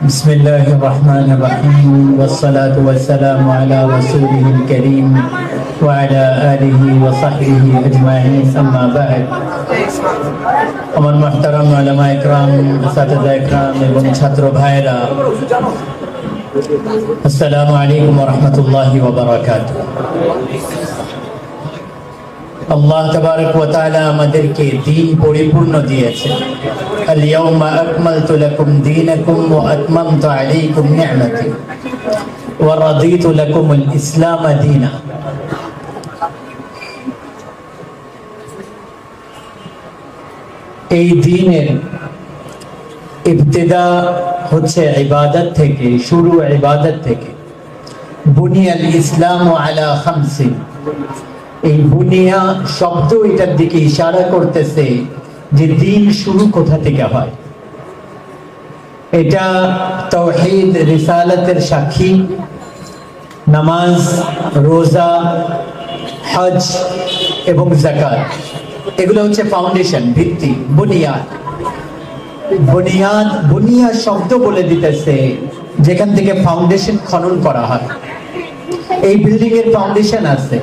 بسم الله الرحمن الرحيم والصلاة والسلام على رسوله الكريم وعلى آله وصحبه أجمعين أما بعد আমার মহতারাম আলামা ইকরাম সাতাদা ইকরাম এবং ছাত্র ভাইরা আসসালামু আলাইকুম রহমতুল্লাহি ওবরাকাত আল্লাহ তবারক ওয়া তাআলা আমাদেরকে দ্বীন পরিপূর্ণ দিয়েছে। আল ইয়াউমা আকমালতু লাকুম দীনাকুম ওয়া আতমামতু আলাইকুম নি'মাতি ওয়া রাদিতু লাকুমুল ইসলাম দীনা। এই দিনের ইবতেদা হচ্ছে ইবাদত থেকে, শুরু ইবাদত থেকে। বুনিয়াল ইসলাম আলা খামসি এই বুনিয়া শব্দ এটার দিকে ইশারা করতেছে যে দিন শুরু কোথা থেকে হয়? এটা তৌহিদ রিসালাতের সাক্ষী। নামাজ, রোজা, হজ এবং জাকাত এগুলো হচ্ছে ফাউন্ডেশন ভিত্তি, বুনিয়াদ। বুনিয়াদ বুনিয়াদ শব্দ বলে দিতেছে, যেখান থেকে ফাউন্ডেশন খনন করা হয়। এই বিল্ডিং এর ফাউন্ডেশন আছে।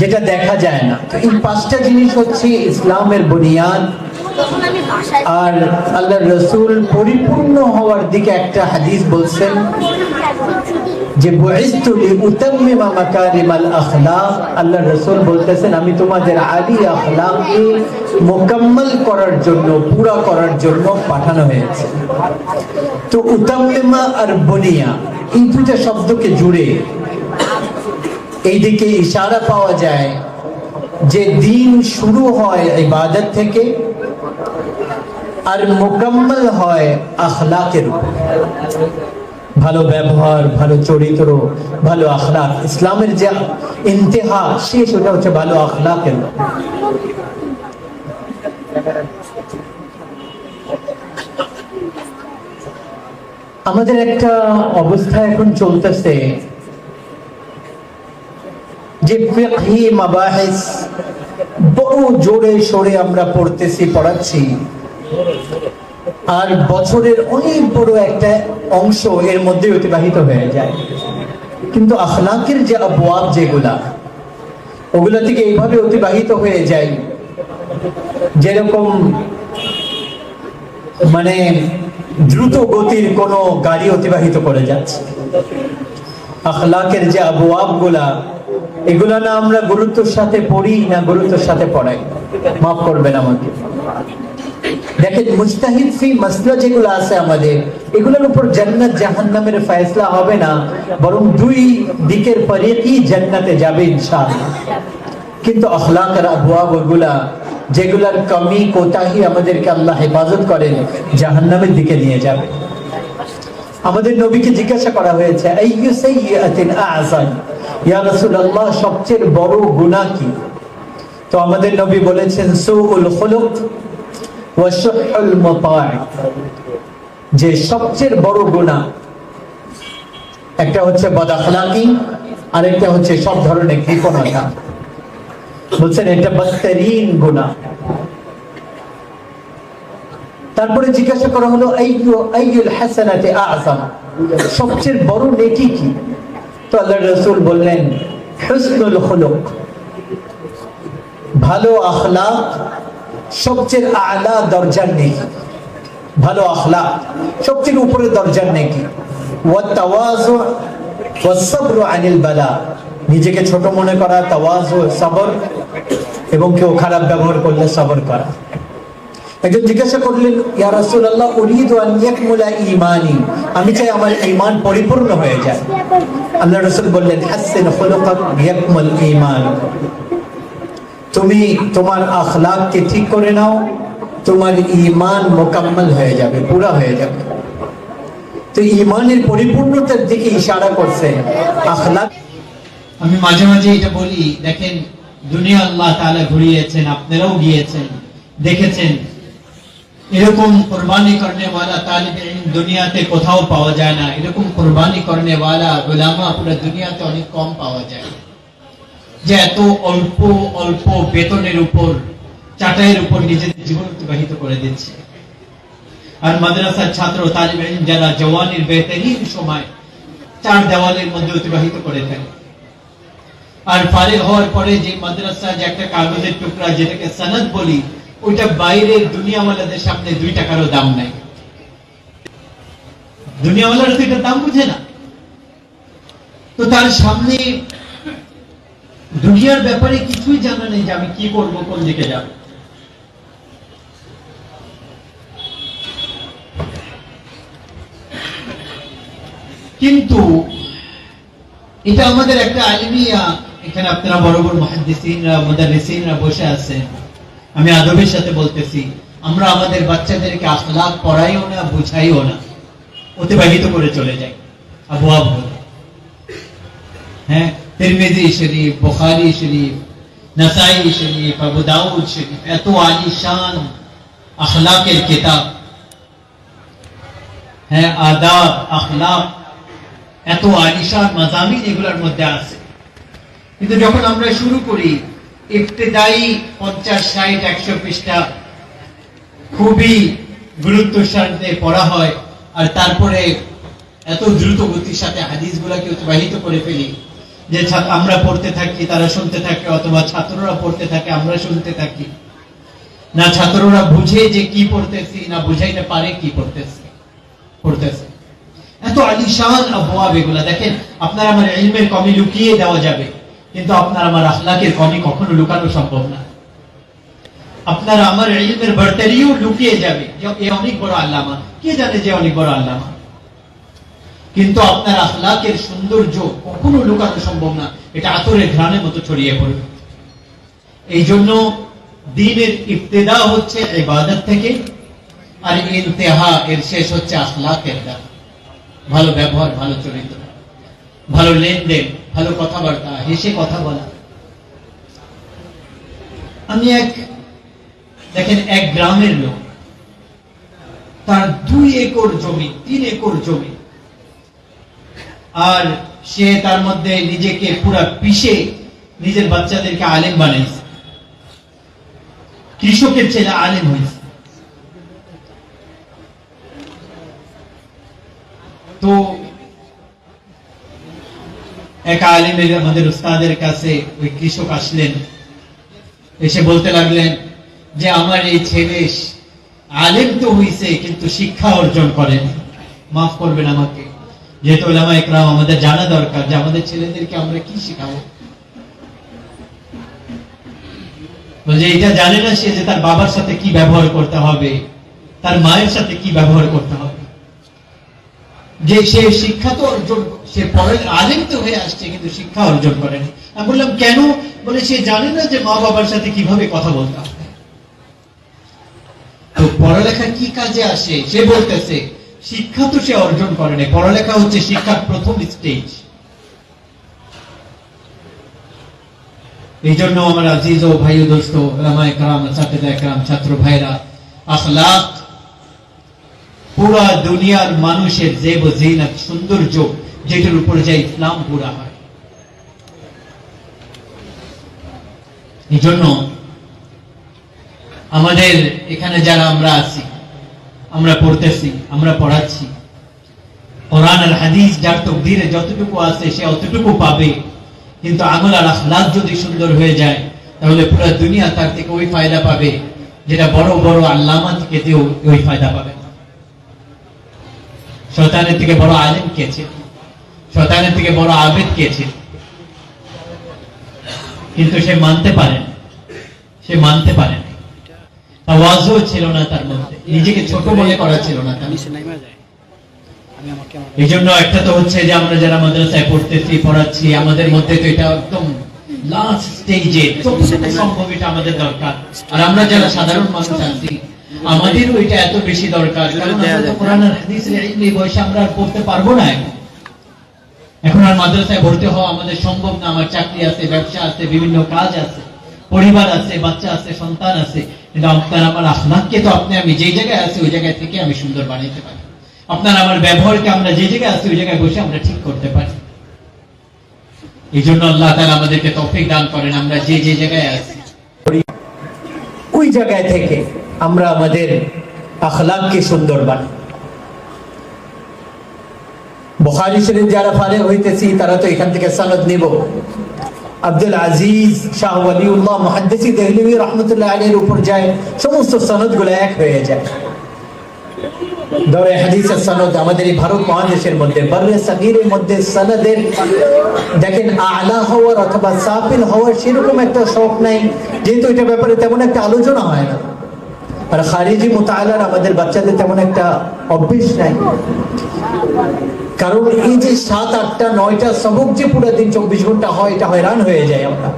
যেটা দেখা যায় না। এই পাঁচটা জিনিস হচ্ছে ইসলামের বুনিয়াদ। আর আল্লাহ রসুল পরিপূর্ণ হওয়ার দিকে একটা হাদিস বলছেন যে আল্লাহ রাসূল বলতেছেন, আমি তোমাদের আলী আখলাককে মোকাম্মল করার জন্য, পুরা করার জন্য পাঠানো হয়েছে। তো উতাম্মিমা আর বনিয়া, এই দুটা শব্দকে জুড়ে এইদিকে ইশারা পাওয়া যায় যে দিন শুরু হয় ইবাদত থেকে আর মোকাম্মল হয় আখলাকের উপর। ভালো ব্যবহার, ভালো চরিত্র, ভালো আখলাক, ইসলামের যে ইন্তেহা শেষ ওটা হচ্ছে ভালো আখলাকের আমাদের একটা অবস্থা এখন চলতেছে। যে ফিকহি মাবাহিস বড় জোরে সোরে আমরা পড়তেছি, পড়াচ্ছি। আর বছরের অনেক বড় একটা অংশ এর মধ্যে অতিবাহিত হয়ে যায়। কিন্তু আখলাকের যে আবওয়াব যেগুলা, ওগুলা থেকে এইভাবে অতিবাহিত হয়ে যায়, যেরকম মানে দ্রুত গতির কোন গাড়ি অতিবাহিত করে যাচ্ছে। আখলাকের যে আবওয়াবগুলা এগুলা না আমরা গুরুত্বের সাথে পড়ি, না গুরুত্বের সাথে পড়াই। মাফ করবেন আমাকে। দেখেন মুস্তাহিদ ফি মাসলা যেগুলো আছে আমাদের, এগুলোর উপর জান্নাত জাহান্নামের ফয়সলা হবে না, বরং দুই দিকের পরিকই জান্নাতে যাবে ইনশাআল্লাহ। কিন্তু আখলাকের আবওয়াব ওগুলা যেগুলার কমি কোতাহি আমাদেরকে আল্লাহ হেফাজত করেন, জাহান্নামের দিকে নিয়ে যাবে। আমাদের নবীকে জিজ্ঞাসা করা হয়েছে সবচেয়ে বড় গুনাহ কি? তো আমাদের নবী বলেছেন যে সবচেয়ে বড় গুনাহ, একটা হচ্ছে বদাখলাকি আর একটা হচ্ছে সব ধরনের কৃপণতা। বলছেন, এটা বদতরিন গুনাহ। তারপরে জিজ্ঞাসা করা হলো হাসানাতি আ'যাম? সবচেয়ে বড় নেকি কি? তো আল্লাহ রাসূল বললেন ভালো আখলাক সবচেয়ে আলা দরজার নেকি। ভালো আখলাক সবচেয়ে উপরে দরজার নেকি। আনিল বালা। নিজেকে ছোট মনে করা তাওয়াজু সবর এবং কেউ খারাপ ব্যবহার করলে সবর করা। একজন জিজ্ঞাসা করলেন, ইয়া রাসূলুল্লাহ, উরিদু আন ইয়াকমুলা ঈমানি? আমি চাই আমার ঈমান পরিপূর্ণ হয়ে যায়। আল্লাহ রাসূল বললেন, হাসিন খুলুকাক ইয়াকমুল ঈমান। তুমি তোমার আখলাককে ঠিক করে নাও, তোমার ঈমান মোকাম্মল হয়ে যাবে, পুরা হয়ে যাবে। তো ঈমানের পরিপূর্ণতার দিকে ইশারা করছে আখলাক। আমি মাঝে মাঝে এটা বলি, দেখেন, দুনিয়া আল্লাহ তাআলা ঘুরিয়েছেন, আপনারাও গিয়েছেন, দেখেছেন এরকম কোরবানি করনে वाला তালিব ইলম দুনিয়াতে কোথাও পাওয়া যায় না এরকম কোরবানি করনে वाला গোলামা পুরো দুনিয়াতে অনেক কম পাওয়া যায় যে এত অল্প অল্প বেতনের উপর চাটাইয়ের উপর নিজেদের জীবন অতিবাহিত করে দিচ্ছে আর মাদ্রাসার ছাত্র তালিব ইলম যারা জওয়ানির বেহতরিন সময় চার দেওয়ালের মধ্যে অতিবাহিত করে থাকে আর ফারেগ হওয়ার পরে যে মাদ্রাসা যে একটা কাগজের টুকরা যেটাকে সনদ বলি ওইটা বাইরের দুনিয়াওয়ালাদের সামনে দুই টাকারও দাম নাই। দুনিয়াওয়ালারা তো এটার দাম বুঝে না। তো তার সামনে দুনিয়ার ব্যাপারে কিছুই জানা নেই যে আমি কি করব, কোন দিকে যাব। কিন্তু এটা আমাদের একটা আলমিয়া এখানে আপনারা বড় বড় মহাদিসিনরা মুদারিসিনরা বসে আছেন। আমি আদবের সাথে বলতেছি, আমরা আমাদের বাচ্চাদেরকে আখলাক পড়াইও না, বুঝাইও না। অতিবাহিত করে চলে যাই। আবু আবু হ্যাঁ তিরমিজি শরীফ, বুখারী শরীফ, নাসাই শরীফ, আবু দাউদ শরীফ, এত আলিশান আখলাকের কিতাব। হ্যাঁ আদাব, আখলাক, এত আলিশান মাজামিন এগুলোর মধ্যে আছে। কিন্তু যখন আমরা শুরু করি ইফতেদায়ী পঞ্চাশ, ষাট, একশো পৃষ্ঠা খুবই গুরুত্বের সাথে পড়া হয়। আর তারপরে এত দ্রুত গতির সাথে হাদিসগুলোকে করে ফেলি। যে আমরা পড়তে থাকি, তারা শুনতে থাকে, অথবা ছাত্ররা পড়তে থাকে, আমরা শুনতে থাকি। না, ছাত্ররা বুঝে যে কি পড়তেছি, না বুঝাইতে পারে কি পড়তেছি, পড়তেছে। এত আলিশান আবওয়াব এগুলা। দেখেন, আপনার আমার ইলমের কমি লুকিয়ে দেওয়া যাবে। কিন্তু আপনার আমার আখলাকের কমি কখনো লুকানো সম্ভব না। আপনার আমার ইলমের বর্তারিও লুকিয়ে যাবে এ অনেক বড় আল্লামা। কে জানে যে অনেক বড় আল্লামা? কিন্তু আপনার আখলাকের সৌন্দর্য কখনো লুকানো সম্ভব না। এটা আতরের ঘ্রাণের মতো ছড়িয়ে পড়বে। এই জন্য দিনের ইফতেদা হচ্ছে ইবাদত থেকে আর ইন্তেহা এর শেষ হচ্ছে আখলাকের দ্বারা। ভালো ব্যবহার, ভালো চরিত্র, ভালো লেনদেন। ভালো কথাবার্তা, হেসে কথা বলা। আমি এক, দেখেন, এক গ্রামের লোক। তার দুই একর জমি, তিন একর জমি। আর সে তার মধ্যে নিজেকে পুরা পিষে নিজের বাচ্চাদেরকে আলেম বানাইছে। কৃষকের ছেলে আলেম হয়েছে। তো এক আলিমের আমাদের উস্তাদের কাছে ওই কৃষক আসলেন, এসে বলতে লাগলেন যে, আমার এই ছেলে আলেম তো হইছে, কিন্তু শিক্ষা অর্জন করেন মাফ করবেন আমাকে। যেহেতু ওলামা একরাম আমাদের জানা দরকার যে, আমাদের ছেলেদেরকে আমরা কি শিখাবো? বলছে এটা জানে না সে যে তার বাবার সাথে কি ব্যবহার করতে হবে, তার মায়ের সাথে কি ব্যবহার করতে হবে? যে সে শিক্ষা তো অর্জন সে পড়ে আলেম তো হয়ে আসছে, কিন্তু শিক্ষা অর্জন করেনি। আমি বললাম, কেন? বলে, সে জানে না যে মা বাবার সাথে কীভাবে কথা বলতে তো পড়ালেখা কি কাজে আসে? সে বলতেছে, শিক্ষা তো সে অর্জন করেনি। পড়ালেখা হচ্ছে শিক্ষার প্রথম স্টেজ এই জন্য আমার আজিজ ও ভাই দোস্ত রামায় কারাম ছাত্র ভাইরা আখলাক পুরা দুনিয়ার মানুষের জেব ও সৌন্দর্য যেটার উপর যে ইসলাম পুরা হয়। এই জন্য আমাদের এখানে যারা আমরা আছি, আমরা পড়তেছি, আমরা পড়াচ্ছি, কোরআন আর হাদিস যার তকদিরে যতটুকু আছে সে অতটুকু পাবে, কিন্তু আমল আর আখলাক যদি সুন্দর হয়ে যায়, তাহলে পুরো দুনিয়া তার থেকে ওই ফায়দা পাবে, যেটা বড় বড় আল্লামা থেকে ওই ফায়দা পাবে না। শয়তানের থেকে বড় আলেম কে ছিল? শয়তানের থেকে বড় আবেদ কে ছিল? কিন্তু সে মানতে পারে সে মানতে পারে না। আওয়াজও ছিল না তার মধ্যে। নিজেকে ছোট মনে করা ছিল না তার এই জন্য একটা তো হচ্ছে যে আমরা যারা মাদ্রাসায় পড়তেছি, পড়াচ্ছি, আমাদের মধ্যে তো এটা একদম লাস্ট স্টেজে সম্ভব এটা আমাদের দরকার। আর আমরা যারা সাধারণ মানুষ আছি আমাদেরও এটা এত বেশি দরকার। কারণ আমরা হাদিসের ইলম বয়সে আমরা পড়তে পারব না। এখন আর মাদ্রাসায় ভর্তি হওয়া আমাদের সম্ভব না। আমার চাকরি আছে ব্যবসা আছে বিভিন্ন কাজ আছে পরিবার আছে বাচ্চা আছে সন্তান আছে। কিন্তু আপনার আমার আখলাককে তো আপনি আমি যে জায়গায় আছি ওই জায়গায় থেকে আমি সুন্দর বানাইতে পারি। আপনার আমার ব্যবহারকে আমরা যে জায়গায় আছি ওই জায়গায় বসে আমরা ঠিক করতে পারি। এই জন্য আল্লাহ তাআলা আমাদেরকে তৌফিক দান করেন। আমরা যে যে জায়গায় আছি ওই জায়গায় থেকে আমরা আমাদের আখলাককে সুন্দর বানাই। বুখারী শরীফ যারা ফারে হইতেছি, তারা তো এখান থেকে সনদ নিব। আব্দুল আজিজ শাহ ওয়ালিউল্লাহ, মুহাদ্দিসি দেহলভী রহমতুল্লাহ আলীর উপর যায়, সমস্ত সনদগুলো এক হয়ে যায়। দরে হাদিসের সনদ আমাদের ভারত মহাদেশের মধ্যে, বর্রে সাগিরের মধ্যে সনদের, দেখেন আলা হওয়ার অথবা সাফিল হওয়ার সেরকম একটা শখ নাই, যেহেতু এটা ব্যাপারে তেমন একটা আলোচনা হয় না। আর খারিজি মোতালার আমাদের বাচ্চাদের তেমন একটা অভ্যেস নাই। কারণ এই যে সাত, আটটা, নয়টা সবক যে পুরো দিন চব্বিশ ঘণ্টা হয়, এটা হয়রান হয়ে যায় আমরা।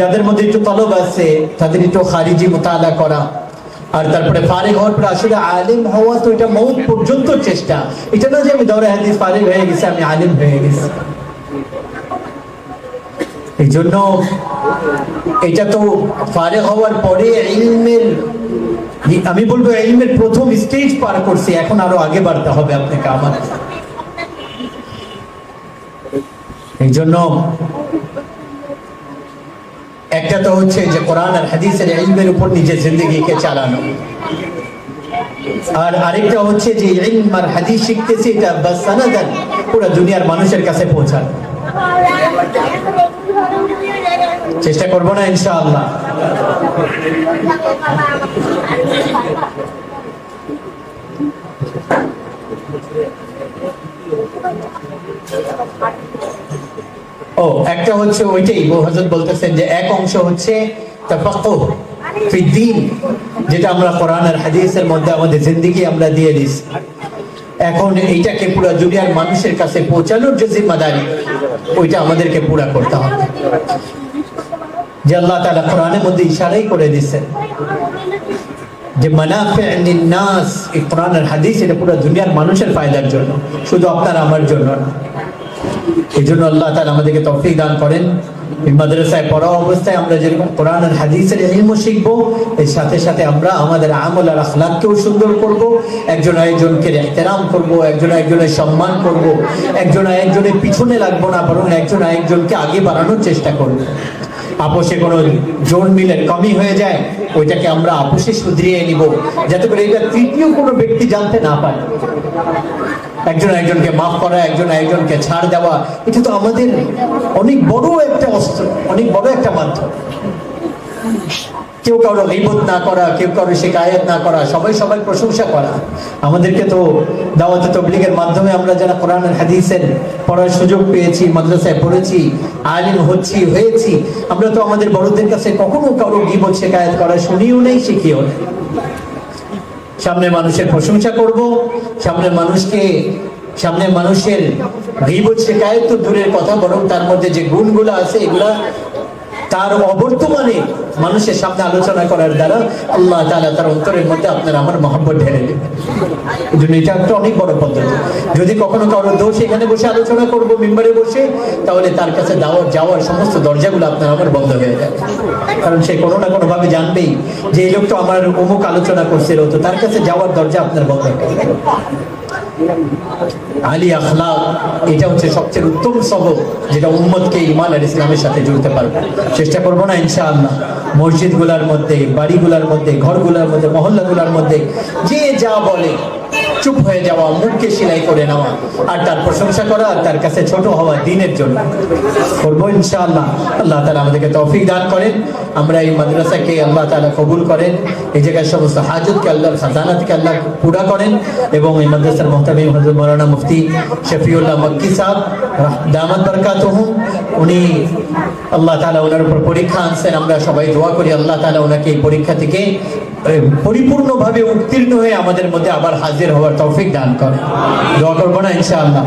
যাদের মধ্যে একটু তলব আছে, তাদের একটু খারিজি মোতালা করা আর তারপরে ফারেক হওয়ার পরে আসলে আলিম হওয়া তো এটা মৌত পর্যন্ত চেষ্টা। এটা না যে আমি দৌড়ে হাদিস ফারেক হয়ে গেছি, আমি আলিম হয়ে গেছি। এই জন্য এটা তো ফারেক হওয়ার পরে ইলমের, আমি বলব ইলমের প্রথম স্টেজ পার করছি, এখন আরও আগে বাড়তে হবে আপনাকে আমার। এই জন্য একটা তো হচ্ছে যে কোরআন আর হাদিসের ইলমের উপর নিজের জিন্দগিকে চালানো। আর আরেকটা হচ্ছে যে ইলম আর হাদিস শিখতেছি, এটা বাস সানাদান পুরো দুনিয়ার মানুষের কাছে পৌঁছানো। চেষ্টা করব না, ইনশাআল্লাহ। ও একটা হচ্ছে ওইটাই হজরত বলতেছেন যে এক অংশ হচ্ছে তাফাক্কুহ ফি দ্বীন, যেটা আমরা কোরআন আর হাদিসের মধ্যে আমাদের জিন্দিগি আমরা দিয়ে দিছি এখন এইটাকে পুরো দুনিয়ার মানুষের কাছে পৌঁছানোর যে জিম্মাদারি ওইটা আমাদেরকে পুরা করতে হবে। যে আল্লাহ তাআলা কোরআনের মধ্যে ইশারাই করে দিচ্ছেন যে মানাফে কোরআন আর হাদিস এটা পুরো দুনিয়ার মানুষের ফায়দার জন্য শুধু আপনার আমার জন্য না। এই জন্য আল্লাহ তাআলা আমাদেরকে তৌফিক দান করেন। মাদ্রাসায় পড়া অবস্থায় আমরা যেরকম কোরআন আর হাদিসের ইলম শিখব, এর সাথে সাথে আমরা আমাদের আমল আর আখলাককেও সুন্দর করব, একজন আরেকজনকে ইহতেরাম করব, একজন আরেকজনের সম্মান করব, একজন আরেকজনের পিছনে লাগবো না, বরং একজন আরেকজনকে আগে বাড়ানোর চেষ্টা করব। আপোষে কোনো জোর মিলের কমই হয়ে যায়, ওইটাকে আমরা আপোষে শুধরিয়ে নিব, যাতে করে এটা তৃতীয় কোনো ব্যক্তি জানতে না পারে। একজন একজনকে মাফ করা, একজন একজনকে ছাড় দেওয়া, এটা তো আমাদের অনেক বড় একটা অস্ত্র, অনেক বড় একটা মাধ্যম। কেউ কারও গিবত না করা, কেউ কারও শিকায়ত না করা, সবাই সবাই প্রশংসা করা। আমাদেরকে তো দাওয়াতে তবলিগের মাধ্যমে আমরা যারা কোরআন হাদিসের পড়ার সুযোগ পেয়েছি, মাদ্রাসায় পড়েছি, আলিম হচ্ছি, হয়েছি, আমরা তো আমাদের বড়দের কাছে কখনো কারও গিবত, শিকায়ত করা শুনিও নেই, শিখিও নেই। সামনে মানুষের প্রশংসা করব, সামনে মানুষকে, সামনে মানুষের গিবত শেখায় তো দূরের কথা, বরং তার মধ্যে যে গুণগুলো আছে, এগুলা তার অবর্তমানে মানুষের সামনে আলোচনা করার দ্বারা আল্লাহ তাআলা তার অন্তরের মধ্যে আপনার আমার মহব্বত ঢেলে দেবে। এটা একটা অনেক বড় পদ্ধতি। যদি কখনো কারও দোষ এখানে বসে আলোচনা করব, মেম্বারে বসে, তাহলে তার কাছে যাওয়ার যাওয়ার সমস্ত দরজাগুলো আপনার আমার বন্ধ হয়ে যাবে কারণ সে কোনো না কোনো ভাবে জানবেই যে এই লোক তো আমার অমুক আলোচনা করছিল, তো তার কাছে যাওয়ার দরজা আপনার বন্ধ হয়ে আলী আখলাক, এটা হচ্ছে সবচেয়ে উত্তম সবক যেটা উম্মতকে ইমান আর ইসলামের সাথে জুড়তে পারবে। চেষ্টা করব না, ইনশাআল্লাহ। মসজিদগুলার মধ্যে, বাড়িগুলার মধ্যে, ঘরগুলার মধ্যে, মহল্লাগুলার মধ্যে, যে যা বলে চুপ হয়ে যাওয়া মুখকে সেলাই করে নেওয়া। আর তার প্রশংসা করা আর তার কাছে ছোট হওয়া দিনের জন্য। করব ইনশাআল্লাহ। আল্লাহ তালা আমাদেরকে তৌফিক দান করেন। আমরা এই মাদ্রাসাকে আল্লাহ তালা কবুল করেন। এই জায়গায় সমস্ত হাজতকে আল্লাহর খাজানাতকে আল্লাহ পুরা করেন। এবং এই মাদ্রাসার মোহতামি হজরত মৌলানা মুফতি শফিউল্লাহ মক্কি সাহেব দামাত বরকাত উনি আল্লাহ তালা ওনার উপর পরীক্ষা আনছেন। আমরা সবাই দোয়া করি আল্লাহ তালা ওনাকে এই পরীক্ষা থেকে পরিপূর্ণভাবে উত্তীর্ণ হয়ে আমাদের মধ্যে আবার হাজির হওয়ার তৌফিক দান করে। দোয়া করব না ইনশাআল্লাহ।